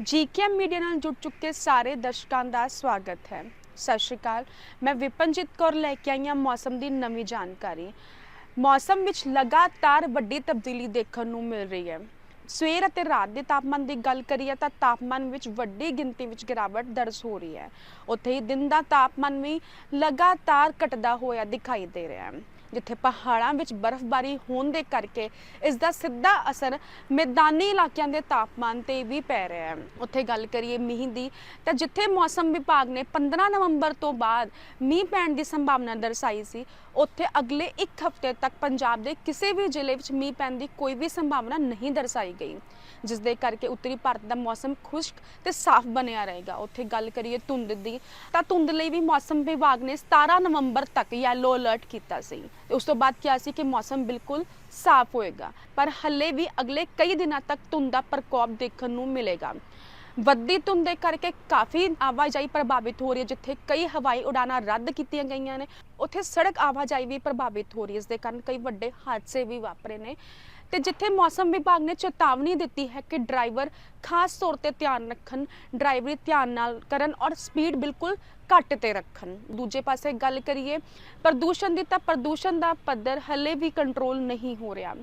GKM media ਨਾਲ ਜੁੜ ਚੁੱਕੇ ਸਾਰੇ ਦਰਸ਼ਕਾਂ ਦਾ ਸਵਾਗਤ ਹੈ। ਸਤਿ ਸ਼੍ਰੀ ਅਕਾਲ। ਮੈਂ ਵਿਪਨਜੀਤ ਕੌਰ ਲੈ ਕੇ ਆਈ ਹਾਂ ਮੌਸਮ ਦੀ ਨਵੀਂ ਜਾਣਕਾਰੀ। ਮੌਸਮ ਵਿੱਚ ਲਗਾਤਾਰ ਵੱਡੀ ਤਬਦੀਲੀ ਦੇਖਣ ਨੂੰ ਮਿਲ ਰਹੀ ਹੈ। ਸਵੇਰ ਅਤੇ ਰਾਤ ਦੇ ਤਾਪਮਾਨ ਦੀ ਗੱਲ ਕਰੀਏ ਤਾਂ ਤਾਪਮਾਨ ਵਿੱਚ ਵੱਡੀ ਗਿਣਤੀ ਵਿੱਚ ਗਿਰਾਵਟ ਦਰਜ ਹੋ ਰਹੀ ਹੈ। ਉੱਥੇ ਹੀ ਦਿਨ ਦਾ ਤਾਪਮਾਨ ਵੀ ਲਗਾਤਾਰ ਘਟਦਾ ਹੋਇਆ ਦਿਖਾਈ ਦੇ ਰਿਹਾ ਹੈ। ਜਿੱਥੇ ਪਹਾੜਾਂ ਵਿੱਚ ਬਰਫ਼ਬਾਰੀ ਹੋਣ ਦੇ ਕਰਕੇ ਇਸ ਦਾ ਸਿੱਧਾ ਅਸਰ ਮੈਦਾਨੀ ਇਲਾਕਿਆਂ ਦੇ ਤਾਪਮਾਨ ਤੇ ਵੀ ਪੈ ਰਿਹਾ ਹੈ। ਉੱਥੇ ਗੱਲ ਕਰੀਏ ਮੀਂਹ ਦੀ, ਤਾਂ ਜਿੱਥੇ ਮੌਸਮ ਵਿਭਾਗ ਨੇ 15 ਨਵੰਬਰ ਤੋਂ ਬਾਅਦ ਮੀਂਹ ਪੈਣ ਦੀ ਸੰਭਾਵਨਾ ਦਰਸਾਈ ਸੀ, ਉੱਥੇ ਅਗਲੇ ਇੱਕ ਹਫ਼ਤੇ ਤੱਕ ਪੰਜਾਬ ਦੇ ਕਿਸੇ ਵੀ ਜ਼ਿਲ੍ਹੇ ਵਿੱਚ ਮੀਂਹ ਪੈਣ ਦੀ ਕੋਈ ਵੀ ਸੰਭਾਵਨਾ ਨਹੀਂ ਦਰਸਾਈ ਗਈ ਜਿਸ ਦੇ ਕਰਕੇ ਉੱਤਰੀ ਭਾਰਤ ਦਾ ਮੌਸਮ ਖੁਸ਼ਕ ਤੇ ਸਾਫ਼ ਬਣਿਆ ਰਹੇਗਾ। ਉੱਥੇ ਗੱਲ ਕਰੀਏ ਧੁੰਦ ਦੀ, ਤਾਂ ਧੁੰਦ ਲਈ ਵੀ ਮੌਸਮ ਵਿਭਾਗ ਨੇ 17 ਨਵੰਬਰ ਤੱਕ ਯੈਲੋ ਅਲਰਟ ਕੀਤਾ ਸੀ। ਤੇ ਉਸ ਤੋਂ ਬਾਅਦ ਕਿਹਾ ਸੀ ਕਿ ਮੌਸਮ ਬਿਲਕੁਲ ਸਾਫ਼ ਹੋਏਗਾ ਪਰ ਹੱਲੇ ਵੀ ਅਗਲੇ ਕਈ ਦਿਨਾਂ ਤੱਕ ਧੁੰਦ ਦਾ ਪ੍ਰਕੋਪ ਦੇਖਣ ਨੂੰ ਮਿਲੇਗਾ ਵੱਧਦੀ ਧੁੰਦ ਦੇ ਕਰਕੇ ਕਾਫੀ ਆਵਾਜਾਈ ਪ੍ਰਭਾਵਿਤ ਹੋ ਰਹੀ ਹੈ, ਜਿੱਥੇ ਕਈ ਹਵਾਈ ਉਡਾਨਾਂ ਰੱਦ ਕੀਤੀਆਂ ਗਈਆਂ ਨੇ। ਉੱਥੇ ਸੜਕ ਆਵਾਜਾਈ ਵੀ ਪ੍ਰਭਾਵਿਤ ਹੋ ਰਹੀ ਹੈ, ਇਸ ਦੇ ਕਾਰਨ ਕਈ ਵੱਡੇ ਹਾਦਸੇ ਵੀ ਵਾਪਰੇ ਨੇ। ਤੇ ਜਿੱਥੇ ਮੌਸਮ ਵਿਭਾਗ ਨੇ ਚੇਤਾਵਨੀ ਦਿੱਤੀ ਹੈ ਕਿ ਡਰਾਈਵਰ ਖਾਸ ਤੌਰ ਤੇ ਧਿਆਨ ਰੱਖਣ, ਡਰਾਈਵਰੀ ਧਿਆਨ ਨਾਲ ਕਰਨ ਔਰ ਸਪੀਡ ਬਿਲਕੁਲ ਘੱਟ ਤੇ ਰੱਖਣ। ਦੂਜੇ ਪਾਸੇ ਗੱਲ ਕਰੀਏ, ਪ੍ਰਦੂਸ਼ਣ ਦੀ ਤਾਂ ਪ੍ਰਦੂਸ਼ਣ ਦਾ ਪੱਧਰ ਹੱਲੇ ਵੀ ਕੰਟਰੋਲ ਨਹੀਂ ਹੋ ਰਿਹਾ।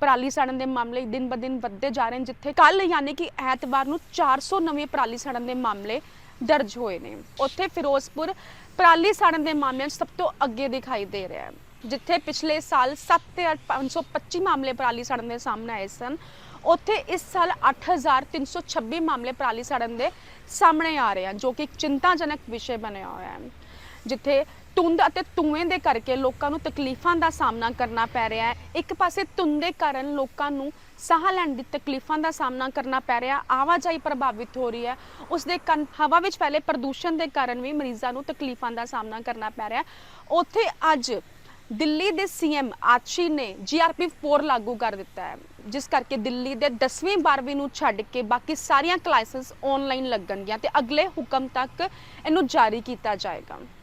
ਪਰਾਲੀ ਸਾੜਨ ਦੇ ਮਾਮਲੇ ਦਿਨ ਬ ਦਿਨ ਵੱਧਦੇ ਜਾ ਰਹੇ ਨੇ, ਜਿੱਥੇ ਕੱਲ ਯਾਨੀ ਕਿ ਐਤਵਾਰ ਨੂੰ 400 ਨਵੇਂ ਪਰਾਲੀ ਸਾੜਨ ਦੇ ਮਾਮਲੇ ਦਰਜ ਹੋਏ ਨੇ। ਉੱਥੇ ਫਿਰੋਜ਼ਪੁਰ ਪਰਾਲੀ ਸਾੜਨ ਦੇ ਮਾਮਲਿਆਂ 'ਚ ਸਭ ਤੋਂ ਅੱਗੇ ਦਿਖਾਈ ਦੇ ਰਿਹਾ ਹੈ। ਜਿੱਥੇ ਪਿਛਲੇ ਸਾਲ 7,525 ਮਾਮਲੇ ਪਰਾਲੀ ਸਾੜਨ ਦੇ ਸਾਹਮਣੇ ਆਏ ਸਨ ਉੱਥੇ ਇਸ ਸਾਲ 8,326 ਮਾਮਲੇ ਪਰਾਲੀ ਸਾੜਨ ਦੇ ਸਾਹਮਣੇ ਆ ਰਹੇ ਹਨ ਜੋ ਕਿ ਇੱਕ ਚਿੰਤਾਜਨਕ ਵਿਸ਼ੇ ਬਣਿਆ ਹੋਇਆ ਹੈ। ਜਿੱਥੇ ਧੁੰਦ ਅਤੇ ਧੂਏ ਦੇ ਕਰਕੇ ਲੋਕਾਂ ਨੂੰ ਤਕਲੀਫਾਂ ਦਾ ਸਾਹਮਣਾ ਕਰਨਾ ਪੈ ਰਿਹਾ ਹੈ ਇੱਕ ਪਾਸੇ ਧੁੰਦ ਦੇ ਕਾਰਨ ਲੋਕਾਂ ਨੂੰ ਸਾਹ ਲੈਣ ਦੀ ਤਕਲੀਫਾਂ ਦਾ ਸਾਹਮਣਾ ਕਰਨਾ ਪੈ ਰਿਹਾ ਆਵਾਜਾਈ ਪ੍ਰਭਾਵਿਤ ਹੋ ਰਹੀ ਹੈ ਉਸ ਦੇ ਕਾਰਨ ਹਵਾ ਵਿੱਚ ਫੈਲੇ ਪ੍ਰਦੂਸ਼ਣ ਦੇ ਕਾਰਨ ਵੀ ਮਰੀਜ਼ਾਂ ਨੂੰ ਤਕਲੀਫਾਂ ਦਾ ਸਾਹਮਣਾ ਕਰਨਾ ਪੈ ਰਿਹਾ ਉੱਥੇ ਅੱਜ ਦਿੱਲੀ ਦੇ ਸੀਐਮ ਆਚੀ ਨੇ ਜੀਆਰਪੀ 4 ਲਾਗੂ ਕਰ ਦਿੱਤਾ ਹੈ, ਜਿਸ ਕਰਕੇ ਦਿੱਲੀ ਦੇ 10ਵੀਂ 12ਵੀਂ ਨੂੰ ਛੱਡ ਕੇ ਬਾਕੀ ਸਾਰੀਆਂ ਕਲਾਸਿਸ ਆਨਲਾਈਨ ਲੱਗਣਗੀਆਂ ਤੇ ਅਗਲੇ ਹੁਕਮ ਤੱਕ ਇਹਨੂੰ ਜਾਰੀ ਕੀਤਾ ਜਾਏਗਾ।